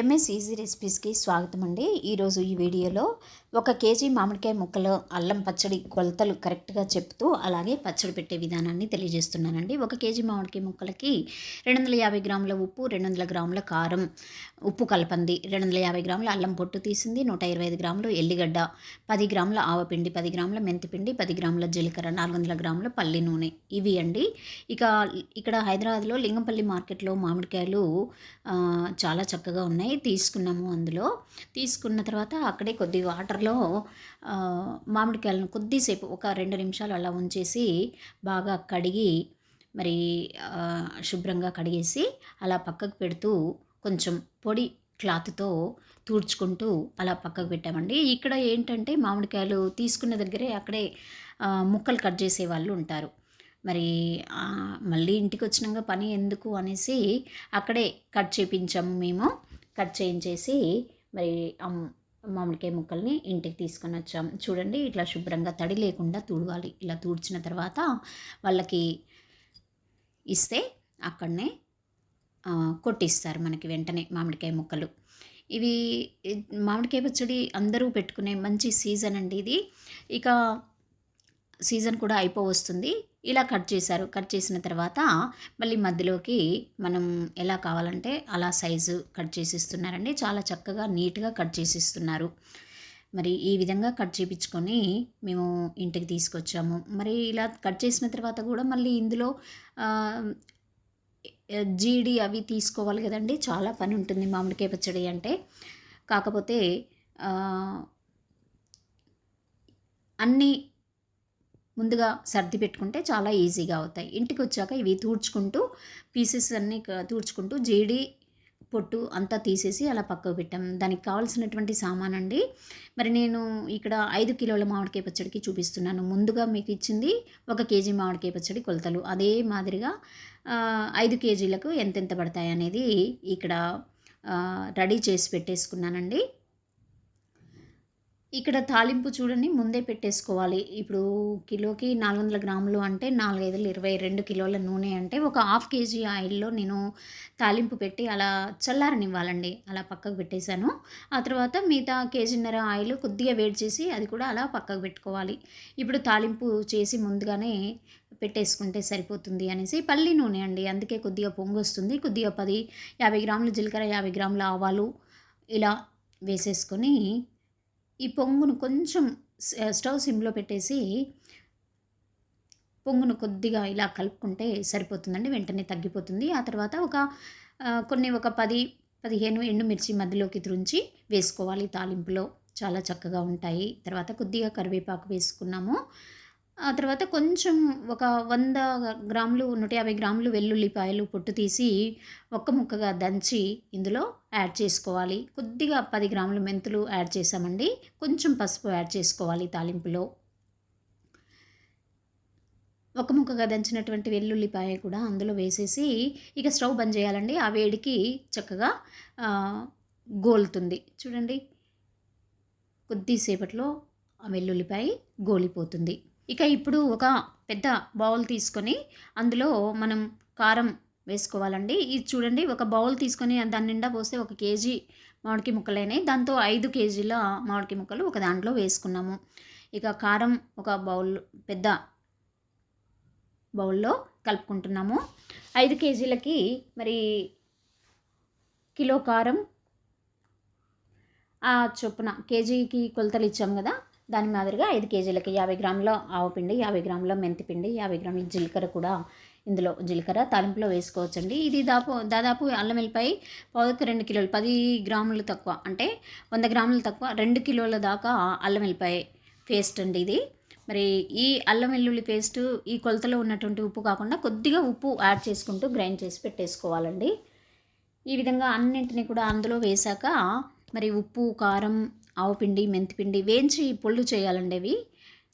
MS easy రెసిపీస్కి స్వాగతం అండి. ఈరోజు ఈ వీడియోలో ఒక కేజీ మామిడికాయ ముక్కలు అల్లం పచ్చడి కొలతలు కరెక్ట్గా చెప్తూ అలాగే పచ్చడి పెట్టే విధానాన్ని తెలియజేస్తున్నానండి. ఒక కేజీ మామిడికాయ ముక్కలకి రెండు వందల యాభై గ్రాముల ఉప్పు రెండు వందల గ్రాముల కారం ఉప్పు కలపంది రెండు వందల యాభై గ్రాముల అల్లం పొట్టు తీసింది నూట ఇరవై ఐదు గ్రాములు ఎల్లిగడ్డ పది గ్రాముల ఆవపిండి పది గ్రాముల మెంతిపిండి పది గ్రాముల జీలకర్ర నాలుగు వందల గ్రాముల పల్లి నూనె. ఇవి అండి. ఇక ఇక్కడ హైదరాబాద్లో లింగంపల్లి మార్కెట్లో మామిడికాయలు చాలా చక్కగా ఉన్నాయి. తీసుకున్నాము అందులో. తీసుకున్న తర్వాత అక్కడే కొద్ది వాటర్లో మామిడికాయలను కొద్దిసేపు ఒక రెండు నిమిషాలు అలా ఉంచేసి బాగా కడిగి మరి శుభ్రంగా కడిగేసి అలా పక్కకు పెడుతూ కొంచెం పొడి క్లాత్తో తుడుచుకుంటూ అలా పక్కకు పెట్టామండి. ఇక్కడ ఏంటంటే మామిడికాయలు తీసుకున్న దగ్గరే అక్కడే ముక్కలు కట్ చేసే వాళ్ళు ఉంటారు. మరి మళ్ళీ ఇంటికి వచ్చినాక పని ఎందుకు అనేసి అక్కడే కట్ చేపించాము మేము. కట్ చేయించేసి మరి మామిడికాయ ముక్కల్ని ఇంటికి తీసుకొని వచ్చాం. చూడండి ఇట్లా శుభ్రంగా తడి లేకుండా తుడవాలి. ఇలా తుడిచిన తర్వాత వాళ్ళకి ఇస్తే అక్కడనే కొట్టిస్తారు మనకి వెంటనే మామిడికాయ ముక్కలు. ఇవి మామిడికాయ పచ్చడి అందరూ పెట్టుకునే మంచి సీజన్ అండి ఇది. ఇక సీజన్ కూడా అయిపో వస్తుంది ఇలా కట్ చేశారు. కట్ చేసిన తర్వాత మళ్ళీ మధ్యలోకి మనం ఎలా కావాలంటే అలా సైజు కట్ చేసిస్తున్నారండి. చాలా చక్కగా నీట్గా కట్ చేసి ఇస్తున్నారు మరి ఈ విధంగా కట్ చేయించుకొని మేము ఇంటికి తీసుకొచ్చాము. మరి ఇలా కట్ చేసిన తర్వాత కూడా మళ్ళీ ఇందులో జీడి అవి తీసుకోవాలి కదండి. చాలా పని ఉంటుంది మామిడికాయ పచ్చడి అంటే. కాకపోతే అన్నీ ముందుగా సర్ది పెట్టుకుంటే చాలా ఈజీగా అవుతాయి. ఇంటికి వచ్చాక ఇవి తూడ్చుకుంటూ పీసెస్ అన్నీ తూడ్చుకుంటూ జీడి పొట్టు అంతా తీసేసి అలా పక్కకు పెట్టాం. దానికి కావాల్సినటువంటి సామాన్ అండి. మరి నేను ఇక్కడ ఐదు కిలోల మామిడికాయ పచ్చడికి చూపిస్తున్నాను. ముందుగా మీకు ఇచ్చింది ఒక కేజీ మామిడికాయ పచ్చడి కొలతలు. అదే మాదిరిగా ఐదు కేజీలకు ఎంతెంత పడతాయి అనేది ఇక్కడ రెడీ చేసి పెట్టేసుకున్నానండి. ఇక్కడ తాలింపు చూడండి ముందే పెట్టేసుకోవాలి. ఇప్పుడు కిలోకి నాలుగు వందల గ్రాములు అంటే నాలుగైదులు ఇరవై రెండు కిలోల నూనె అంటే ఒక హాఫ్ కేజీ ఆయిల్లో నేను తాలింపు పెట్టి అలా చల్లారనివ్వాలండి. అలా పక్కకు పెట్టేశాను. ఆ తర్వాత మిగతా కేజీన్నర ఆయిల్ కొద్దిగా వేడి చేసి అది కూడా అలా పక్కకు పెట్టుకోవాలి. ఇప్పుడు తాలింపు చేసి ముందుగానే పెట్టేసుకుంటే సరిపోతుంది అనేసి పల్లి నూనె అండి. అందుకే కొద్దిగా పొంగు వస్తుంది. కొద్దిగా పది యాభై గ్రాములు జీలకర్ర యాభై గ్రాముల ఆవాలు ఇలా వేసేసుకొని ఈ పొంగును కొంచెం స్టవ్ సిమ్లో పెట్టేసి పొంగును కొద్దిగా ఇలా కలుపుకుంటే సరిపోతుందండి వెంటనే తగ్గిపోతుంది. ఆ తర్వాత ఒక కొన్ని ఒక పది పదిహేను ఎండుమిర్చి మధ్యలోకి త్రుంచి వేసుకోవాలి. తాలింపులో చాలా చక్కగా ఉంటాయి. తర్వాత కొద్దిగా కరివేపాకు వేసుకున్నాము. ఆ తర్వాత కొంచెం ఒక వంద గ్రాములు నూట యాభై గ్రాములు వెల్లుల్లిపాయలు పొట్టు తీసి ఒక్క ముక్కగా దంచి ఇందులో యాడ్ చేసుకోవాలి. కొద్దిగా పది గ్రాములు మెంతులు యాడ్ చేసామండి కొంచెం పసుపు యాడ్ చేసుకోవాలి తాలింపులో. ఒక ముక్కగా దంచినటువంటి వెల్లుల్లిపాయ కూడా అందులో వేసేసి ఇక స్టవ్ బంద్ చేయాలండి. ఆ వేడికి చక్కగా గోలుతుంది. చూడండి. కొద్దిసేపట్లో ఆ వెల్లుల్లిపాయ గోలిపోతుంది. ఇక ఇప్పుడు ఒక పెద్ద బౌల్ తీసుకొని అందులో మనం కారం వేసుకోవాలండి. ఇది చూడండి ఒక బౌల్ తీసుకొని దాని నిండా పోస్తే ఒక కేజీ మామిడికి ముక్కలైనాయి. దాంతో ఐదు కేజీల మామిడికి ముక్కలు ఒక దాంట్లో వేసుకున్నాము. ఇక కారం ఒక బౌల్ పెద్ద బౌల్లో కలుపుకుంటున్నాము. ఐదు కేజీలకి మరి కిలో కారం ఆ చొప్పున కేజీకి కొలతలు ఇచ్చాము కదా దాని మాదిరిగా ఐదు కేజీలకి యాభై గ్రాముల ఆవపిండి యాభై గ్రాముల మెంతిపిండి యాభై గ్రాముల జీలకర్ర కూడా ఇందులో జీలకర్ర తాలింపులో వేసుకోవచ్చండి. ఇది దాపు దాదాపు అల్లం వెల్లిపాయ పావుకు రెండు కిలోలు పది గ్రాములు తక్కువ అంటే వంద గ్రాములు తక్కువ రెండు కిలోల దాకా అల్లం వెల్లిపాయ పేస్ట్ అండి ఇది. మరి ఈ అల్లం వెల్లుల్లి పేస్ట్ ఈ కొలతలో ఉన్నటువంటి ఉప్పు కాకుండా కొద్దిగా ఉప్పు యాడ్ చేసుకుంటూ గ్రైండ్ చేసి పెట్టేసుకోవాలండి. ఈ విధంగా అన్నింటినీ కూడా అందులో వేశాక మరి ఉప్పు కారం ఆవుపిండి మెంతిపిండి వేయించి పొళ్ళు చేయాలండి అవి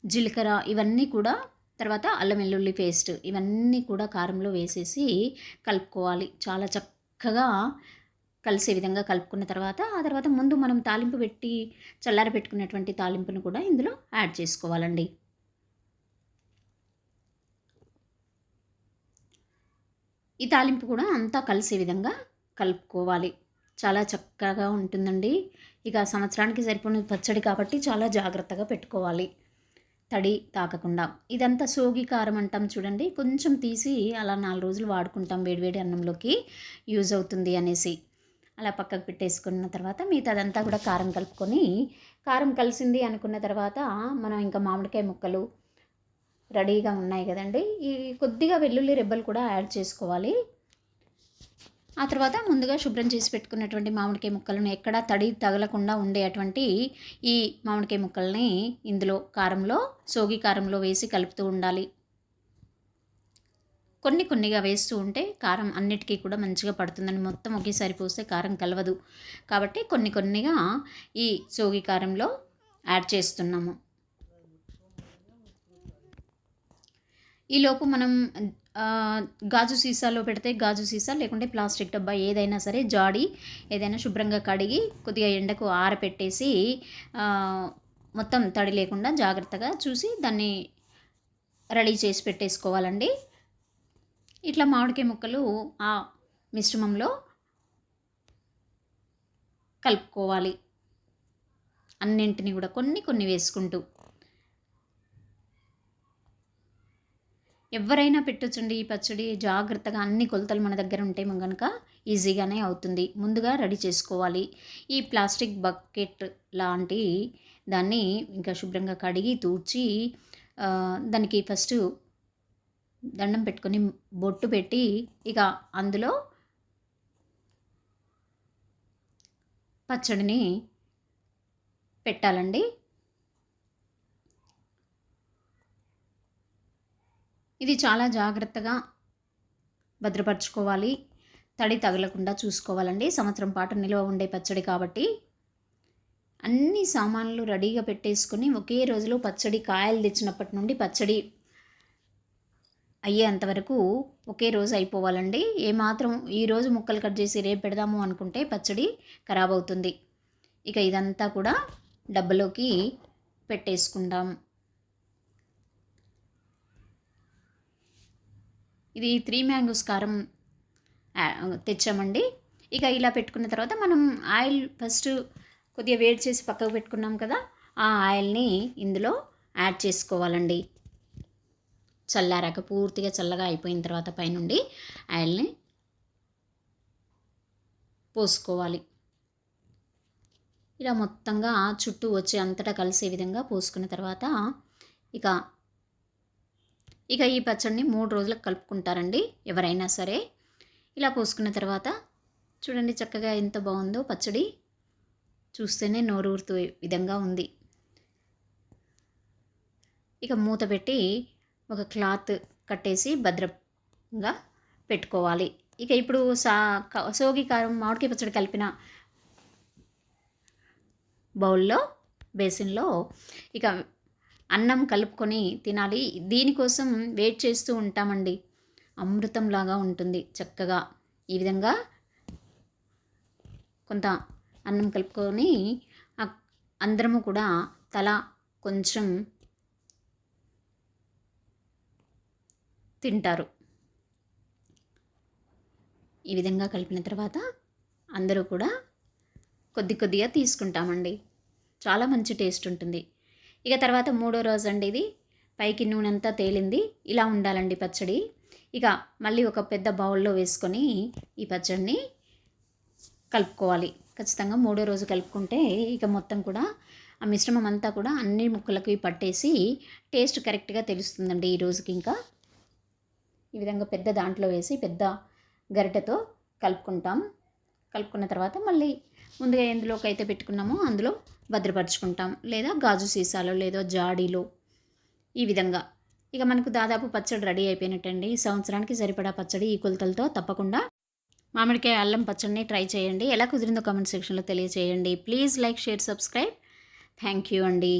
జీలకర్ర ఇవన్నీ కూడా తర్వాత అల్లం వెల్లుల్లి పేస్ట్ ఇవన్నీ కూడా కారంలో వేసేసి కలుపుకోవాలి. చాలా చక్కగా కలిసే విధంగా కలుపుకున్న తర్వాత ఆ తర్వాత ముందు మనం తాలింపు పెట్టి చల్లార పెట్టుకున్నటువంటి తాలింపును కూడా ఇందులో యాడ్ చేసుకోవాలండి. ఈ తాలింపు కూడా అంతా కలిసే విధంగా కలుపుకోవాలి. చాలా చక్కగా ఉంటుందండి. ఇక సంవత్సరానికి సరిపోయిన పచ్చడి కాబట్టి చాలా జాగ్రత్తగా పెట్టుకోవాలి. తడి తాకకుండా. ఇదంతా సోగి కారం అంటాం చూడండి. కొంచెం తీసి అలా నాలుగు రోజులు వాడుకుంటాం. వేడివేడి అన్నంలోకి యూజ్ అవుతుంది అనేసి. అలా పక్కకు పెట్టేసుకున్న తర్వాత మిగతాదంతా కూడా కారం కలుపుకొని కారం కలిసింది అనుకున్న తర్వాత మనం ఇంకా మామిడికాయ ముక్కలు రెడీగా ఉన్నాయి కదండి. ఈ కొద్దిగా వెల్లుల్లి రెబ్బలు కూడా యాడ్ చేసుకోవాలి. ఆ తర్వాత ముందుగా శుభ్రం చేసి పెట్టుకున్నటువంటి మామిడికాయ ముక్కలను ఎక్కడా తడి తగలకుండా ఉండేటువంటి ఈ మామిడికాయ ముక్కల్ని ఇందులో కారంలో సోగి కారంలో వేసి కలుపుతూ ఉండాలి. కొన్ని కొన్నిగా వేస్తూ ఉంటే కారం అన్నిటికీ కూడా మంచిగా పడుతుందని మొత్తం ఒకేసారి పోస్తే కారం కలవదు. కాబట్టి కొన్ని కొన్నిగా ఈ సోగి కారంలో యాడ్ చేస్తున్నాము. ఈలోపు మనం గాజు సీసాలో పెడితే గాజు సీసా లేకుంటే ప్లాస్టిక్ డబ్బా ఏదైనా సరే జాడి ఏదైనా శుభ్రంగా కడిగి కొద్దిగా ఎండకు ఆరపెట్టేసి మొత్తం తడి లేకుండా జాగ్రత్తగా చూసి దాన్ని రెడీ చేసి పెట్టేసుకోవాలండి. ఇట్లా మామిడికాయ ముక్కలు ఆ మిశ్రమంలో కలుపుకోవాలి. అన్నింటిని కూడా కొన్ని కొన్ని వేసుకుంటూ. ఎవరైనా పెట్టొచ్చండి ఈ పచ్చడి జాగ్రత్తగా అన్ని కొలతలు మన దగ్గర ఉంటే కనుక ఈజీగానే అవుతుంది. ముందుగా రెడీ చేసుకోవాలి. ఈ ప్లాస్టిక్ బకెట్ లాంటి దాన్ని ఇంకా శుభ్రంగా కడిగి తూడ్చి దానికి ఫస్ట్ దండం పెట్టుకొని బొట్టు పెట్టి ఇక అందులో పచ్చడిని పెట్టాలండి. ఇది చాలా జాగ్రత్తగా భద్రపరచుకోవాలి. తడి తగలకుండా చూసుకోవాలండి. సంవత్సరం పాటు నిల్వ ఉండే పచ్చడి కాబట్టి. అన్ని సామాన్లు రెడీగా పెట్టేసుకొని ఒకే రోజులో పచ్చడి కాయలు తెచ్చినప్పటి నుండి పచ్చడి అయ్యేంతవరకు ఒకే రోజు అయిపోవాలండి. ఏమాత్రం ఈరోజు ముక్కలు కట్ చేసి రేపు పెడదాము అనుకుంటే పచ్చడి ఖరాబ్ అవుతుంది. ఇక ఇదంతా కూడా డబ్బలోకి పెట్టేసుకుంటాం ఇది త్రీ మ్యాంగోస్ కారం తెచ్చామండి. ఇక ఇలా పెట్టుకున్న తర్వాత మనం ఆయిల్ ఫస్ట్ కొద్దిగా వేడి చేసి పక్కకు పెట్టుకున్నాం కదా ఆ ఆయిల్ని ఇందులో యాడ్ చేసుకోవాలండి. చల్లారాక పూర్తిగా చల్లగా అయిపోయిన తర్వాత పైనుండి ఆయిల్ని పోసుకోవాలి. ఇలా మొత్తంగా చుట్టూ వచ్చి అంతటా కలిసే విధంగా పోసుకున్న తర్వాత ఇక ఇక ఈ పచ్చడిని మూడు రోజులకు కలుపుకుంటారండి ఎవరైనా సరే. ఇలా పోసుకున్న తర్వాత చూడండి చక్కగా ఎంత బాగుందో పచ్చడి. చూస్తేనే నోరూరుతూ విధంగా ఉంది. ఇక మూత పెట్టి ఒక క్లాత్ కట్టేసి భద్రంగా పెట్టుకోవాలి. ఇక ఇప్పుడు సా సోగి కారం మామిడికాయ పచ్చడి కలిపిన బౌల్లో బేసిన్లో ఇక అన్నం కలుపుకొని తినాలి. దీనికోసం వెయిట్ చేస్తూ ఉంటామండి. అమృతంలాగా ఉంటుంది చక్కగా. ఈ విధంగా కొంత అన్నం కలుపుకొని అందరము కూడా తల కొంచెం తింటారు. ఈ విధంగా కలిపిన తర్వాత అందరూ కూడా కొద్ది కొద్దిగా తీసుకుంటామండి. చాలా మంచి టేస్ట్ ఉంటుంది. ఇక తర్వాత మూడో రోజు అండి ఇది. పైకి నూనె అంతా తేలింది. ఇలా ఉండాలండి పచ్చడి. ఇక మళ్ళీ ఒక పెద్ద బౌల్లో వేసుకొని ఈ పచ్చడిని కలుపుకోవాలి. ఖచ్చితంగా మూడో రోజు కలుపుకుంటే ఇక మొత్తం కూడా ఆ మిశ్రమం అంతా కూడా అన్ని ముక్కలకి పట్టేసి టేస్ట్ కరెక్ట్గా తెలుస్తుందండి ఈ రోజుకి ఇంకా. ఈ విధంగా పెద్ద దాంట్లో వేసి పెద్ద గరిటెతో కలుపుకుంటాం. కలుపుకున్న తర్వాత మళ్ళీ ముందుగా ఎందులోకి అయితే పెట్టుకున్నామో అందులో భద్రపరుచుకుంటాం. లేదా గాజు సీసాలో లేదా జాడీలో. ఈ విధంగా. ఇక మనకు దాదాపు పచ్చడి రెడీ అయిపోయినట్టండి. ఈ సంవత్సరానికి సరిపడా పచ్చడి ఈ కొలతలతో తప్పకుండా మామిడికాయ అల్లం పచ్చడిని ట్రై చేయండి. ఎలా కుదిరిందో కామెంట్ సెక్షన్లో తెలియజేయండి please like share subscribe. Thank you అండి.